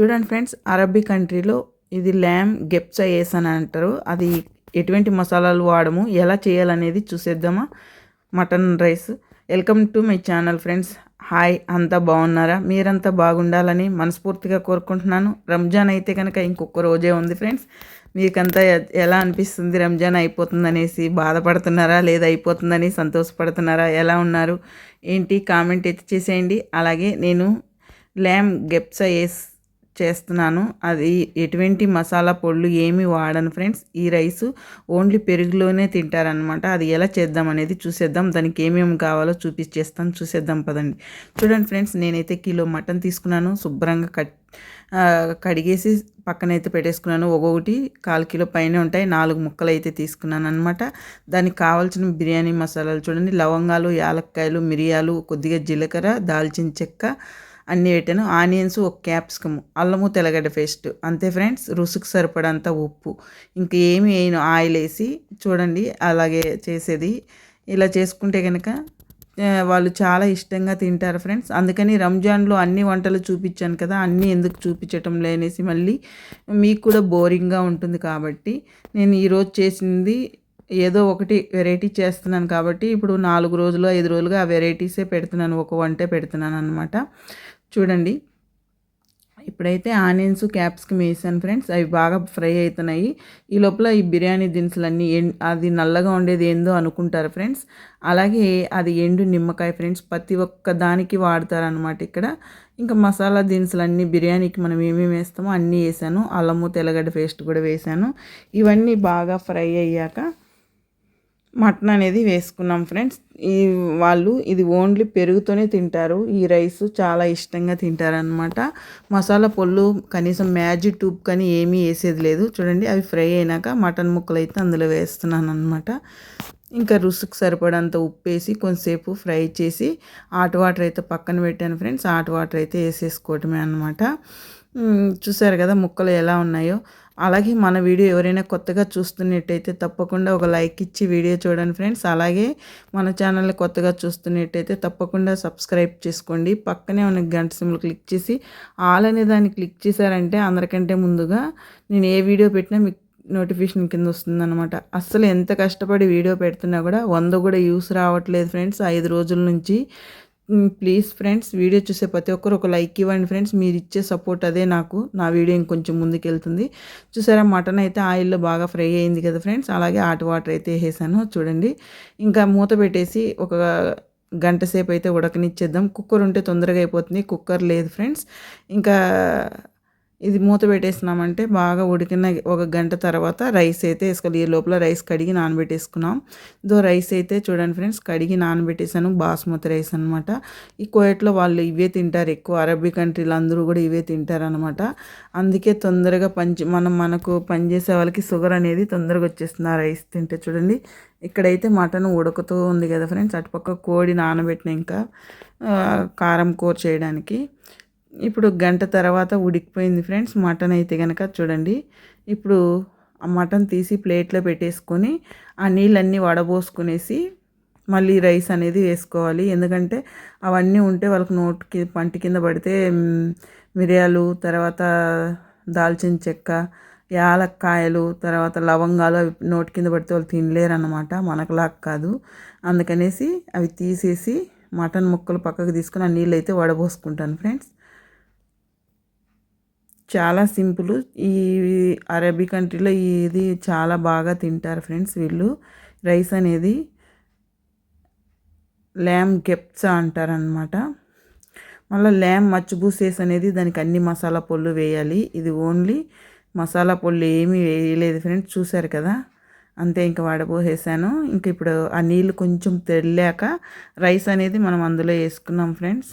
చూడండి ఫ్రెండ్స్ అరబీ కంట్రీలో ఇది ల్యామ్ గెప్సా అని అంటారు. అది ఎటువంటి మసాలాలు వాడము ఎలా చేయాలనేది చూసేద్దామా? Mutton rice. Welcome to my channel friends. Hi అంతా బాగున్నారా? మీరంతా బాగుండాలని మనస్ఫూర్తిగా కోరుకుంటున్నాను. రంజాన్ అయితే కనుక ఇంకొక రోజే ఉంది ఫ్రెండ్స్. మీకంతా ఎలా అనిపిస్తుంది? రంజాన్ అయిపోతుందనేసి బాధపడుతున్నారా? లేదా అయిపోతుందని సంతోషపడుతున్నారా? ఎలా ఉన్నారు? ఏంటి? కామెంట్ ఎత్తి చేసేయండి. అలాగే నేను ల్యామ్ గెప్సా ఏస్ చేస్తున్నాను. అది ఎటువంటి మసాలా పొళ్ళు ఏమి వాడను ఫ్రెండ్స్. ఈ రైస్ ఓన్లీ పెరుగులోనే తింటారనమాట అది ఎలా చేద్దాం అనేది చూసేద్దాం. దానికి ఏమేమి కావాలో చూపించేస్తాను చూసేద్దాం పదండి. చూడండి ఫ్రెండ్స్ నేనైతే కిలో మటన్ తీసుకున్నాను. శుభ్రంగా కట్ కడిగేసి పక్కనైతే పెట్టేసుకున్నాను. ఒక్కొక్కటి కాలు కిలో పైన ఉంటాయి. నాలుగు ముక్కలు అయితే తీసుకున్నాను అనమాట దానికి కావాల్సిన బిర్యానీ మసాలాలు చూడండి. లవంగాలు యాలక్కాయలు మిరియాలు కొద్దిగా జీలకర్ర దాల్చిన చెక్క అన్నీ పెట్టాను. ఆనియన్స్ ఒక క్యాప్సికమ్. అల్లము తెల్లగడ్డ పేస్ట్. అంతే ఫ్రెండ్స్ రుసుకు సరిపడంత ఉప్పు. ఇంకా ఏమి వేయను ఆయిల్ వేసి చూడండి అలాగే చేసేది. ఇలా చేసుకుంటే కనుక వాళ్ళు చాలా ఇష్టంగా తింటారు ఫ్రెండ్స్. అందుకని రంజాన్లో అన్ని వంటలు చూపించాను కదా అన్నీ ఎందుకు చూపించటం లేనేసి మళ్ళీ మీకు కూడా బోరింగ్గా ఉంటుంది కాబట్టి నేను ఈరోజు చేసింది ఏదో ఒకటి వెరైటీ చేస్తున్నాను కాబట్టి ఇప్పుడు నాలుగు రోజులు ఐదు రోజులుగా ఆ వెరైటీసే పెడుతున్నాను. ఒక వంటే పెడుతున్నాను అనమాట చూడండి. ఇప్పుడైతే ఆనియన్స్ క్యాప్సికమ్ వేసాను ఫ్రెండ్స్. అవి బాగా ఫ్రై అవుతున్నాయి ఈ లోపల ఈ బిర్యానీ దినుసులన్నీ అది నల్లగా ఉండేది ఏందో అనుకుంటారు ఫ్రెండ్స్. అలాగే అది ఎండు నిమ్మకాయ ఫ్రెండ్స్. ప్రతి ఒక్క దానికి వాడతారనమాట ఇక్కడ. ఇంకా మసాలా దినుసులన్నీ బిర్యానీకి మనం ఏమేమి వేస్తామో అన్నీ వేసాను. అల్లము తెల్లగడ్డ పేస్ట్ కూడా వేసాను. ఇవన్నీ బాగా ఫ్రై అయ్యాక మటన్ అనేది వేసుకున్నాం ఫ్రెండ్స్. ఈ వాళ్ళు ఇది ఓన్లీ పెరుగుతోనే తింటారు. ఈ రైస్ చాలా ఇష్టంగా తింటారనమాట మసాలా పొళ్ళు కనీసం మ్యాజిక్ టూప్ కానీ ఏమీ వేసేది లేదు. చూడండి అవి ఫ్రై అయినాక మటన్ ముక్కలు అయితే అందులో వేస్తున్నాను అనమాట ఇంకా రుసుకు సరిపడంత ఉప్పు వేసి కొంతసేపు ఫ్రై చేసి హాట్ వాటర్ అయితే పక్కన పెట్టాను ఫ్రెండ్స్. హాట్ వాటర్ అయితే వేసేసుకోవటమే అనమాట చూసారు కదా ముక్కలు ఎలా ఉన్నాయో. అలాగే మన వీడియో ఎవరైనా కొత్తగా చూస్తున్నట్టయితే తప్పకుండా ఒక లైక్ ఇచ్చి వీడియో చూడండి ఫ్రెండ్స్. అలాగే మన ఛానల్ని కొత్తగా చూస్తున్నట్టయితే తప్పకుండా సబ్స్క్రైబ్ చేసుకోండి. పక్కనే ఉన్న గంట సిమ్లు క్లిక్ చేసి ఆల్ అనే దాన్ని క్లిక్ చేశారంటే అందరికంటే ముందుగా నేను ఏ వీడియో పెట్టినా మీకు నోటిఫికేషన్ కింద వస్తుందన్నమాట. అస్సలు ఎంత కష్టపడి వీడియో పెడుతున్నా కూడా వంద కూడా యూస్ రావట్లేదు ఫ్రెండ్స్. ఐదు రోజుల నుంచి ప్లీజ్ ఫ్రెండ్స్ వీడియో చూసే ప్రతి ఒక్కరు ఒక లైక్ ఇవ్వండి ఫ్రెండ్స్ మీరు ఇచ్చే సపోర్ట్ అదే నాకు. నా వీడియో ఇంకొంచెం ముందుకెళ్తుంది చూసారా మటన్ అయితే ఆయిల్లో బాగా ఫ్రై అయింది కదా ఫ్రెండ్స్ అలాగే హాట్ వాటర్ అయితే వేసాను చూడండి. ఇంకా మూత పెట్టేసి ఒక గంట సేపు అయితే ఉడకనిచ్చేద్దాం. కుక్కర్ ఉంటే తొందరగా అయిపోతుంది. కుక్కర్ లేదు ఫ్రెండ్స్ ఇంకా ఇది మూత పెట్టేసినామంటే బాగా ఉడికిన ఒక గంట తర్వాత రైస్ అయితే వేసుకోవాలి. ఈ లోపల రైస్ కడిగి నానబెట్టేసుకున్నాం. ఇదో రైస్ అయితే చూడండి ఫ్రెండ్స్ కడిగి నానబెట్టేసాను బాస్మతి రైస్ అనమాట ఈ కోయట్లో వాళ్ళు ఇవే తింటారు ఎక్కువ అరబీ కంట్రీలు అందరూ కూడా ఇవే తింటారనమాట అందుకే తొందరగా పంచి మనం మనకు పనిచేసే వాళ్ళకి షుగర్ అనేది తొందరగా వచ్చేస్తుంది ఆ రైస్ తింటే చూడండి. ఇక్కడైతే మటన్ ఉడుకుతూ ఉంది కదా ఫ్రెండ్స్ అటుపక్క కోడి నానబెట్టిన ఇంకా కారం కూర చేయడానికి. ఇప్పుడు గంట తర్వాత ఉడికిపోయింది ఫ్రెండ్స్. మటన్ అయితే కనుక చూడండి. ఇప్పుడు ఆ మటన్ తీసి ప్లేట్లో పెట్టేసుకొని ఆ నీళ్ళన్నీ వడబోసుకునేసి మళ్ళీ రైస్ అనేది వేసుకోవాలి. ఎందుకంటే అవన్నీ ఉంటే వాళ్ళకి నోటికి పంటి కింద పడితే మిరియాలు తర్వాత దాల్చిన చెక్క యాలక్కాయలు తర్వాత లవంగాలు అవి నోటి కింద పడితే వాళ్ళు తినలేరు అనమాట మనకులాగా కాదు. అందుకనేసి అవి తీసేసి మటన్ ముక్కలు పక్కకు తీసుకుని ఆ నీళ్ళు అయితే వడబోసుకుంటాను ఫ్రెండ్స్. చాలా సింపుల్. ఈ అరబీ కంట్రీలో ఇది చాలా బాగా తింటారు ఫ్రెండ్స్ వీళ్ళు. రైస్ అనేది ల్యామ్ గెప్సా అంటారనమాట మళ్ళీ ల్యామ్ మచ్చుబూసేస్ అనేది దానికి అన్ని మసాలా పొళ్ళు వేయాలి. ఇది ఓన్లీ మసాలా పొళ్ళు ఏమీ వేయలేదు ఫ్రెండ్స్. చూసారు కదా? అంతే ఇంకా వాడబోసేసాను. ఇంక ఇప్పుడు ఆ నీళ్ళు కొంచెం తెల్లాక రైస్ అనేది మనం అందులో వేసుకున్నాం ఫ్రెండ్స్.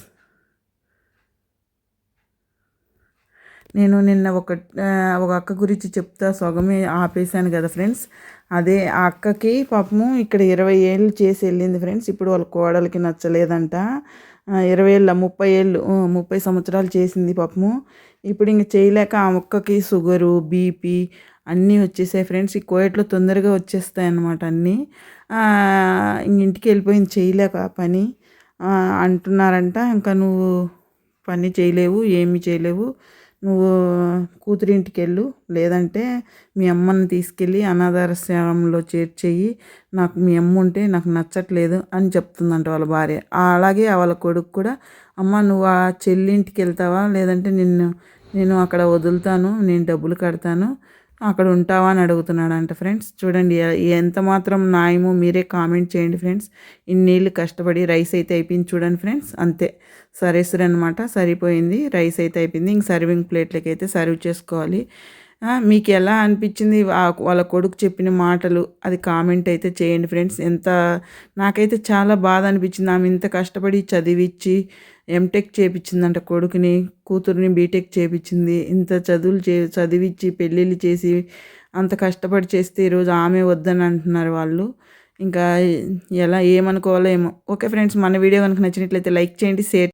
నేను నిన్న ఒక ఒక అక్క గురించి చెప్తా సగమే ఆపేశాను కదా ఫ్రెండ్స్. అదే ఆ అక్కకి పాపము ఇక్కడ ఇరవై ఏళ్ళు చేసి వెళ్ళింది ఫ్రెండ్స్. ఇప్పుడు వాళ్ళ కోడలికి నచ్చలేదంట. ఇరవై ఏళ్ళ ముప్పై ఏళ్ళు ముప్పై సంవత్సరాలు చేసింది పాపము. ఇప్పుడు ఇంక చేయలేక ఆ మొక్కకి షుగరు బీపీ అన్నీ వచ్చేసాయి ఫ్రెండ్స్. ఈ కోయట్లో తొందరగా వచ్చేస్తాయి అన్నమాట అన్నీ. ఇంటికి వెళ్ళిపోయింది చేయలేక పని. అంటున్నారంట ఇంకా నువ్వు పని చేయలేవు ఏమి చేయలేవు. నువ్వు కూతురింటికి వెళ్ళు లేదంటే మీ అమ్మని తీసుకెళ్ళి అనాథాశ్రమంలో చేర్చేయి. నాకు మీ అమ్మ ఉంటే నాకు నచ్చట్లేదు అని చెప్తుందంట వాళ్ళ భార్య. అలాగే వాళ్ళ కొడుకు కూడా అమ్మ నువ్వు ఆ చెల్లింటికి వెళ్తావా లేదంటే నిన్ను నేను అక్కడ వదులుతాను నేను డబ్బులు కడతాను అక్కడ ఉంటావా అని అడుగుతున్నాడంట ఫ్రెండ్స్. చూడండి ఎంత మాత్రం న్యాయమో మీరే కామెంట్ చేయండి ఫ్రెండ్స్. ఇన్నేళ్ళు కష్టపడి రైస్ అయితే అయిపోయింది చూడండి ఫ్రెండ్స్. అంతే సరేసరి అనమాట సరిపోయింది. రైస్ అయితే అయిపోయింది. ఇంక సర్వింగ్ ప్లేట్లకి అయితే సర్వ్ చేసుకోవాలి. మీకు ఎలా అనిపించింది? వాళ్ళ కొడుకు చెప్పిన మాటలు అది కామెంట్ అయితే చేయండి ఫ్రెండ్స్. ఎంత నాకైతే చాలా బాధ అనిపించింది. ఆమె ఇంత కష్టపడి చదివించి ఎంటెక్ చేపించిందంట కొడుకుని కూతుర్ని బీటెక్ చేపించింది ఇంత చదువులు చే చదివించి పెళ్ళిళ్ళు చేసి అంత కష్టపడి చేస్తే ఈరోజు ఆమె వద్దని అంటున్నారు వాళ్ళు. ఇంకా ఎలా ఏమనుకోవాలో ఏమో. ఓకే ఫ్రెండ్స్ మన వీడియో కనుక నచ్చినట్లయితే లైక్ చేయండి షేర్